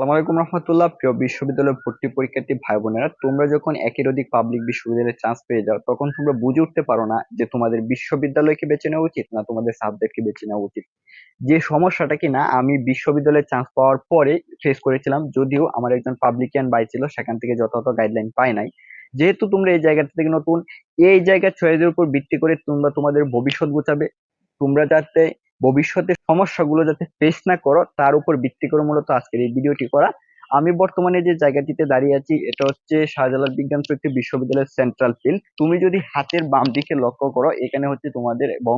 আসসালামু আলাইকুম রহমতুল্লাহ। প্রিয় বিশ্ববিদ্যালয় ভর্তি পরীক্ষার্থী ভাই বোনেরা তোমরা যখন একের অধিক পাবলিক বিশ্ববিদ্যালয়ে চান্স পেয়ে যাও, তখন তোমরা বুঝে উঠতে পারো না যে তোমাদের বিশ্ববিদ্যালয়কে বেছে নেওয়া উচিত না তোমাদের সাবজেক্টকে বেছে নেওয়া উচিত। যে সমস্যাটা কি না, আমি বিশ্ববিদ্যালয়ে চান্স পাওয়ার পরে ফেস করেছিলাম, যদিও আমার একজন পাবলিকিয়ান বাই ছিল, সেখান থেকে যথাযথ গাইডলাইন পাই নাই। যেহেতু তোমরা এই জায়গাটা থেকে নতুন, এই জায়গার চয়েসের উপর ভিত্তি করে তোমরা তোমাদের ভবিষ্যৎ গোছাবে। তোমরা যাতে ভবিষ্যতে সমস্যাগুলো যাতে ফেস না করো, তার উপর ভিত্তি করে মূলত আজকের এই ভিডিওটি করা। আমি বর্তমানে যে জায়গাটিতে দাঁড়িয়ে আছি, এটা হচ্ছে শাহজালাল বিজ্ঞান প্রযুক্তি বিশ্ববিদ্যালয়ের সেন্ট্রাল ফিল্ড তুমি যদি হাতের বাম দিকে লক্ষ্য করো, এখানে হচ্ছে তোমাদের এবং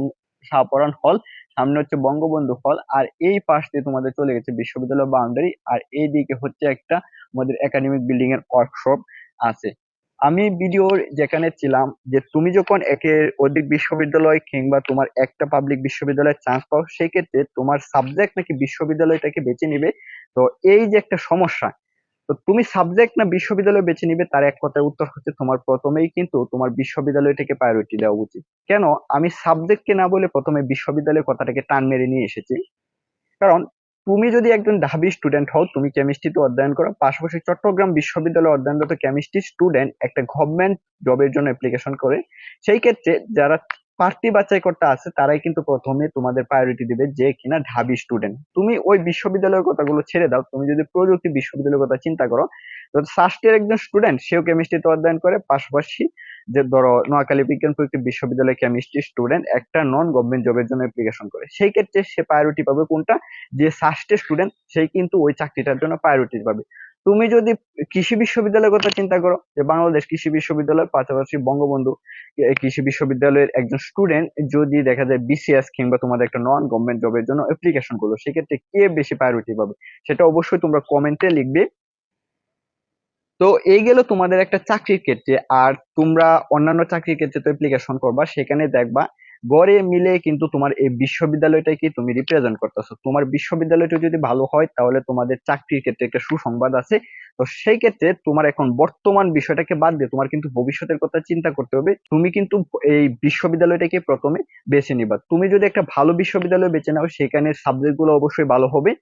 শাহপরান হল সামনে হচ্ছে বঙ্গবন্ধু হল আর এই পাশ দিয়ে তোমাদের চলে গেছে বিশ্ববিদ্যালয় বাউন্ডারি আর এই দিকে হচ্ছে একটা আমাদের একাডেমিক বিল্ডিং এর ওয়ার্কশপ আছে। আমি ভিডিওর যেখানে ছিলাম, যে তুমি যখন একের অধিক বিশ্ববিদ্যালয় কিংবা তোমার একটা পাবলিক বিশ্ববিদ্যালয়ে চান্স পাও, সেক্ষেত্রে তোমার সাবজেক্ট নাকি বিশ্ববিদ্যালয়টাকে বেছে নিবে। তো এই যে একটা সমস্যা, তো তুমি সাবজেক্ট না বিশ্ববিদ্যালয় বেছে নিবে, তার এক কথায় উত্তর হচ্ছে তোমার প্রথমেই কিন্তু তোমার বিশ্ববিদ্যালয়টাকে প্রায়োরিটি দেওয়া উচিত। কেন? আমি সাবজেক্টকে না বলে প্রথমে বিশ্ববিদ্যালয়ের কথাটাকে টান মেরে নিয়ে এসেছি। কারণ তুমি যদি একজন ঢাবি স্টুডেন্ট হও, তুমি কেমিস্ট্রিতে অধ্যয়ন করো, পাশাপাশি চট্টগ্রাম বিশ্ববিদ্যালয়ে অধ্যয়নরত কেমিস্ট্রি স্টুডেন্ট একটা গভর্নমেন্ট জবের জন্য অ্যাপ্লিকেশন করে। সেই ক্ষেত্রে যারা প্রার্থী বাছাই করতে আছে, তারাই কিন্তু প্রথমে তোমাদের প্রায়োরিটি দিবে যে কিনা ঢাবি স্টুডেন্ট তুমি ওই বিশ্ববিদ্যালয়ের কথাগুলো ছেড়ে দাও। তুমি যদি প্রযুক্তি বিশ্ববিদ্যালয়ের কথা চিন্তা করো, তো সাস্টের একজন স্টুডেন্ট সেও কেমিস্ট্রিতে অধ্যয়ন করে, পাশাপাশি যে ধরো নোয়াখালী বিজ্ঞান প্রযুক্তি বিশ্ববিদ্যালয় কেমিস্ট্রি স্টুডেন্ট একটা নন গভর্নমেন্ট জবের জন্য অ্যাপ্লিকেশন করে। সেই ক্ষেত্রে সে প্রায়োরিটি পাবে কোনটা? যে সাস্টের স্টুডেন্ট সেই কিন্তু ওই চাকরিটার জন্য প্রায়োরিটি পাবে। তুমি যদি কৃষি বিশ্ববিদ্যালয়ের কথা চিন্তা করো, যে বাংলাদেশ কৃষি বিশ্ববিদ্যালয়ের পাশাপাশি বঙ্গবন্ধু কৃষি বিশ্ববিদ্যালয়ের একজন স্টুডেন্ট যদি দেখা যায় বিসিএস কিংবা তোমাদের একটা নন গভর্নমেন্ট জবের জন্য অ্যাপ্লিকেশন করল, সেক্ষেত্রে কে বেশি প্রায়োরিটি পাবে? সেটা অবশ্যই তোমরা কমেন্টে লিখবে। তো এই গেল তোমাদের একটা চাকরির ক্ষেত্রে। আর তোমরা অন্যান্য চাকরির ক্ষেত্রে তো অ্যাপ্লিকেশন করবা, সেখানে দেখবা গড়ে মিলে কিন্তু তোমার এই বিশ্ববিদ্যালয়টাকে তুমি রিপ্রেজেন্ট করতেছো। তোমার বিশ্ববিদ্যালয়টা যদি ভালো হয়, তাহলে তোমাদের চাকরির ক্ষেত্রে একটা সুসংবাদ আছে। তো সেই ক্ষেত্রে তোমার এখন বর্তমান বিষয়টাকে বাদ দিয়ে তোমার কিন্তু ভবিষ্যতের কথা চিন্তা করতে হবে। তুমি কিন্তু এই বিশ্ববিদ্যালয়টাকে প্রথমে বেছে নিবা। তুমি যদি একটা ভালো বিশ্ববিদ্যালয় বেছে নাও, সেখানে সাবজেক্টগুলো অবশ্যই ভালো হবে।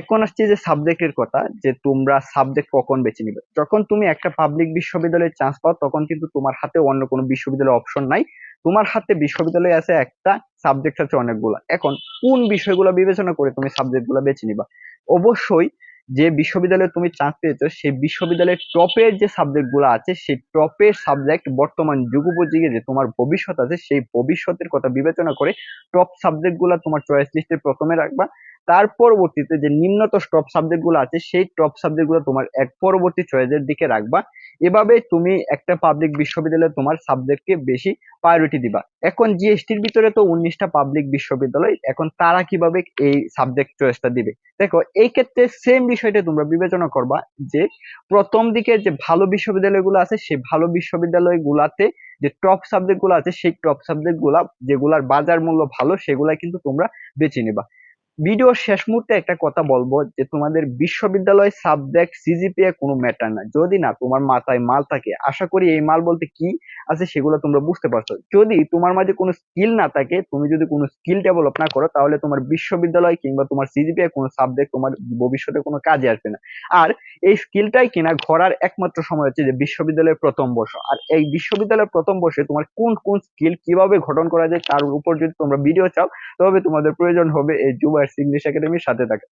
এখন আসছে যে সাবজেক্টের কথা, যে তোমরা সাবজেক্ট কখন বেছে নিবে। যখন তুমি একটা পাবলিক বিশ্ববিদ্যালয়ে চান্স পাও, তখন কিন্তু তোমার হাতে অন্য কোনো বিশ্ববিদ্যালয়ের অপশন নাই। তোমার হাতে বিশ্ববিদ্যালয়ে আছে একটা সাবজেক্ট আছে অনেকগুলা। এখন কোন বিষয়গুলো বিবেচনা করে তুমি সাবজেক্টগুলো বেছে নিবা? অবশ্যই যে বিশ্ববিদ্যালয়ে তুমি চান্স পেয়েছ, সেই বিশ্ববিদ্যালয়ের টপের যে সাবজেক্টগুলো আছে, সেই টপের সাবজেক্ট বর্তমান যুগোপযোগী যে তোমার ভবিষ্যৎ আছে, সেই ভবিষ্যতের কথা বিবেচনা করে টপ সাবজেক্টগুলা তোমার চয়েস লিস্টের প্রথমে রাখবা। তার পরবর্তীতে যে নিম্নত টপ সাবজেক্টগুলো আছে, সেই টপ সাবজেক্টগুলো তোমার এক পরবর্তী চয়েসের দিকে রাখবা। এভাবে তুমি একটা পাবলিক বিশ্ববিদ্যালয়ে তোমার সাবজেক্টকে বেশি প্রায়োরিটি দিবা। এখন জিএসটির ভিতরে তো উনিশটা পাবলিক বিশ্ববিদ্যালয়, এখন তারা কীভাবে এই সাবজেক্ট চয়েসটা দিবে? দেখো, এই ক্ষেত্রে সেম বিষয়টা তোমরা বিবেচনা করবা যে, প্রথম দিকে যে ভালো বিশ্ববিদ্যালয়গুলো আছে, সেই ভালো বিশ্ববিদ্যালয় গুলাতে যে টপ সাবজেক্টগুলো আছে, সেই টপ সাবজেক্টগুলা যেগুলার বাজার মূল্য ভালো সেগুলা কিন্তু তোমরা বেছে নিবা। ভিডিওর শেষ মুহূর্তে একটা কথা বলব যে তোমাদের বিশ্ববিদ্যালয় সাবজেক্ট সিজিপিএ কোনো ম্যাটার না। যদি না তোমার মাথায় মাল থাকে, আশা করি এই মাল বলতে কি? আছে সেগুলো তোমরা বুঝতে পারছ। যদি তোমার মাঝে কোনো স্কিল না থাকে, তুমি যদি কোনো স্কিল ডেভেলপ না করো, তাহলে তোমার বিশ্ববিদ্যালয় কিংবা তোমার সিজিপিএ কোনো সাবজেক্ট তোমার ভবিষ্যতে কোনো কাজে আসবে না। আর এই স্কিলটাই কিনা ঘোরার একমাত্র সময় হচ্ছে যে বিশ্ববিদ্যালয়ের প্রথম বর্ষ। আর এই বিশ্ববিদ্যালয়ের প্রথম বর্ষে তোমার কোন কোন স্কিল কীভাবে গঠন করা যায়, তার উপর যদি তোমরা ভিডিও চাও, তবে তোমাদের প্রয়োজন হবে এই যুবা ইংলিশ একাডেমির সাথে থাকা।